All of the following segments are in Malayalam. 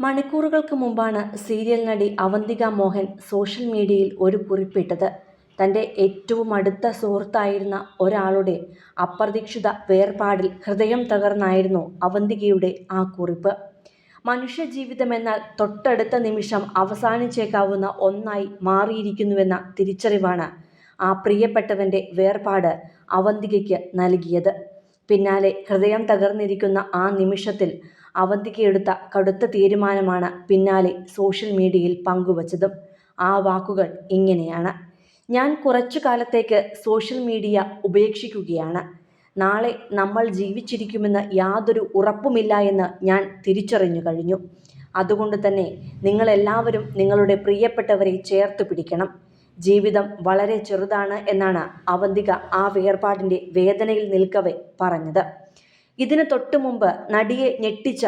മണിക്കൂറുകൾക്ക് മുമ്പാണ് സീരിയൽ നടി അവന്തിക മോഹൻ സോഷ്യൽ മീഡിയയിൽ ഒരു കുറിപ്പിട്ടത്. തന്റെ ഏറ്റവും അടുത്ത സുഹൃത്തായിരുന്ന ഒരാളുടെ അപ്രതീക്ഷിത വേർപാടിൽ ഹൃദയം തകർന്നായിരുന്നു അവന്തികയുടെ ആ കുറിപ്പ്. മനുഷ്യജീവിതമെന്നാൽ തൊട്ടടുത്ത നിമിഷം അവസാനിച്ചേക്കാവുന്ന ഒന്നായി മാറിയിരിക്കുന്നുവെന്ന തിരിച്ചറിവാണ് ആ പ്രിയപ്പെട്ടവന്റെ വേർപാട് അവന്തികയ്ക്ക് നൽകിയത്. പിന്നാലെ ഹൃദയം തകർന്നിരിക്കുന്ന ആ നിമിഷത്തിൽ അവന്തികയെടുത്ത കടുത്ത തീരുമാനമാണ് പിന്നാലെ സോഷ്യൽ മീഡിയയിൽ പങ്കുവച്ചതും. ആ വാക്കുകൾ ഇങ്ങനെയാണ്. ഞാൻ കുറച്ചു കാലത്തേക്ക് സോഷ്യൽ മീഡിയ ഉപേക്ഷിക്കുകയാണ്. നാളെ നമ്മൾ ജീവിച്ചിരിക്കുമെന്ന് യാതൊരു ഉറപ്പുമില്ല എന്ന് ഞാൻ തിരിച്ചറിഞ്ഞു കഴിഞ്ഞു. അതുകൊണ്ട് തന്നെ നിങ്ങളെല്ലാവരും നിങ്ങളുടെ പ്രിയപ്പെട്ടവരെ ചേർത്ത് പിടിക്കണം. ജീവിതം വളരെ ചെറുതാണ് എന്നാണ് അവന്തിക ആ വേർപാടിന്റെ വേദനയിൽ നിൽക്കവെ പറഞ്ഞത്. ഇതിന് തൊട്ടു മുമ്പ് നടിയെ ഞെട്ടിച്ച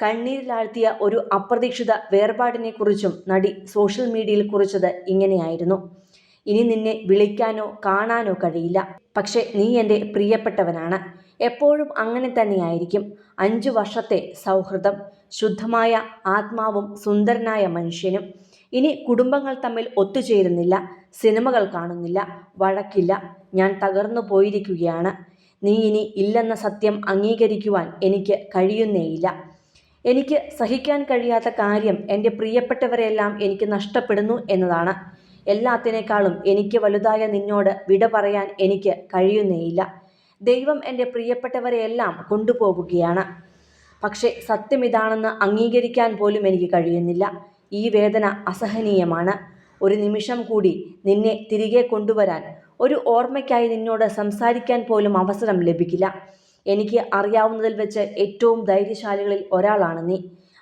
കണ്ണീരിലാഴ്ത്തിയ ഒരു അപ്രതീക്ഷിത വേർപാടിനെക്കുറിച്ചും നടി സോഷ്യൽ മീഡിയയിൽ കുറിച്ചത് ഇങ്ങനെയായിരുന്നു. ഇനി നിന്നെ വിളിക്കാനോ കാണാനോ കഴിയില്ല. പക്ഷേ നീ എന്റെ പ്രിയപ്പെട്ടവനാണ്. എപ്പോഴും അങ്ങനെ തന്നെയായിരിക്കും. അഞ്ചു വർഷത്തെ സൗഹൃദം ശുദ്ധമായ ആത്മാവും സുന്ദരനായ മനുഷ്യനും. ഇനി കുടുംബങ്ങൾ തമ്മിൽ ഒത്തുചേരുന്നില്ല സിനിമകൾ കാണുന്നില്ല വഴക്കില്ല. ഞാൻ തകർന്നു പോയിരിക്കുകയാണ്. നീ ഇനി ഇല്ലെന്ന സത്യം അംഗീകരിക്കുവാൻ എനിക്ക് കഴിയുന്നേയില്ല. എനിക്ക് സഹിക്കാൻ കഴിയാത്ത കാര്യം എന്റെ പ്രിയപ്പെട്ടവരെല്ലാം എനിക്ക് നഷ്ടപ്പെടുന്നു എന്നതാണ്. എല്ലാത്തിനേക്കാളും എനിക്ക് വലുതായ നിന്നോട് വിട പറയാൻ എനിക്ക് കഴിയുന്നേയില്ല. ദൈവം എന്റെ പ്രിയപ്പെട്ടവരെയെല്ലാം കൊണ്ടുപോകുകയാണ്. പക്ഷേ സത്യം ഇതാണെന്ന് അംഗീകരിക്കാൻ പോലും എനിക്ക് കഴിയുന്നില്ല. ഈ വേദന അസഹനീയമാണ്. ഒരു നിമിഷം കൂടി നിന്നെ തിരികെ കൊണ്ടുവരാൻ ഒരു ഓർമ്മയ്ക്കായി നിന്നോട് സംസാരിക്കാൻ പോലും അവസരം ലഭിക്കില്ല. എനിക്ക് അറിയാവുന്നതിൽ വെച്ച് ഏറ്റവും ധൈര്യശാലികളിൽ ഒരാളാണ് നീ.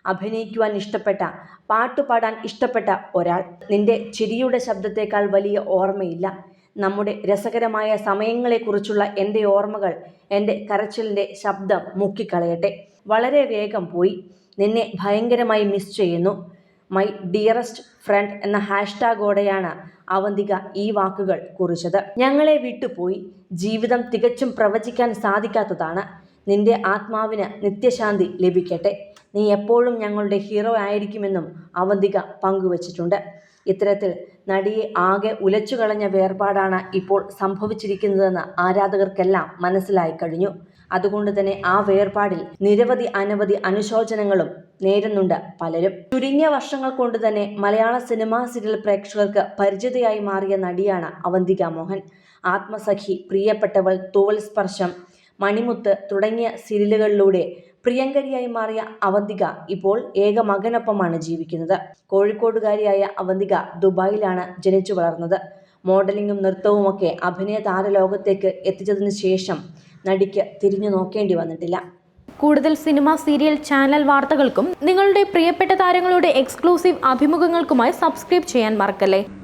അഭിനയിക്കുവാൻ ഇഷ്ടപ്പെട്ട പാട്ടുപാടാൻ ഇഷ്ടപ്പെട്ട ഒരാൾ. നിന്റെ ചിരിയുടെ ശബ്ദത്തേക്കാൾ വലിയ ഓർമ്മയില്ല. നമ്മുടെ രസകരമായ സമയങ്ങളെക്കുറിച്ചുള്ള എന്റെ ഓർമ്മകൾ എന്റെ കരച്ചിലിന്റെ ശബ്ദം മുക്കിക്കളയട്ടെ. വളരെ വേഗം പോയി. നിന്നെ ഭയങ്കരമായി മിസ് ചെയ്യുന്നു. മൈ ഡിയറസ്റ്റ് ഫ്രണ്ട് എന്ന ഹാഷ്ടാഗോടെയാണ് അവന്തിക ഈ വാക്കുകൾ കുറിച്ചത്. ഞങ്ങളെ വിട്ടുപോയി. ജീവിതം തികച്ചും പ്രവചിക്കാൻ സാധിക്കാത്തതാണ്. നിന്റെ ആത്മാവിന് നിത്യശാന്തി ലഭിക്കട്ടെ. നീ എപ്പോഴും ഞങ്ങളുടെ ഹീറോ ആയിരിക്കുമെന്നും അവന്തിക പങ്കുവച്ചിട്ടുണ്ട്. ഇത്തരത്തിൽ നടിയെ ആകെ ഉലച്ചു കളഞ്ഞ വേർപാടാണ് ഇപ്പോൾ സംഭവിച്ചിരിക്കുന്നതെന്ന് ആരാധകർക്കെല്ലാം മനസ്സിലായി കഴിഞ്ഞു. അതുകൊണ്ട് തന്നെ ആ വേർപാടിൽ നിരവധി അനവധി അനുശോചനങ്ങളും നേരുന്നുണ്ട് പലരും. ചുരുങ്ങിയ വർഷങ്ങൾ കൊണ്ട് തന്നെ മലയാള സിനിമാ സീരിയൽ പ്രേക്ഷകർക്ക് പരിചിതയായി മാറിയ നടിയാണ് അവന്തിക മോഹൻ. ആത്മസഖി പ്രിയപ്പെട്ടവൾ തോൽ സ്പർശം മണിമുത്ത് തുടങ്ങിയ സീരിയലുകളിലൂടെ പ്രിയങ്കരിയായി മാറിയ അവന്തിക ഇപ്പോൾ ഏക മകനൊപ്പമാണ് ജീവിക്കുന്നത്. കോഴിക്കോടുകാരിയായ അവന്തിക ദുബായിലാണ് ജനിച്ചു വളർന്നത്. മോഡലിംഗും നൃത്തവുമൊക്കെ അഭിനയ താരലോകത്തേക്ക് എത്തിച്ചതിനു ശേഷം നടിക്ക് തിരിഞ്ഞു നോക്കേണ്ടി വന്നിട്ടില്ല. കൂടുതൽ സിനിമ സീരിയൽ ചാനൽ വാർത്തകൾക്കും നിങ്ങളുടെ പ്രിയപ്പെട്ട താരങ്ങളുടെ എക്സ്ക്ലൂസീവ് അഭിമുഖങ്ങൾക്കുമായി സബ്സ്ക്രൈബ് ചെയ്യാൻ മറക്കല്ലേ?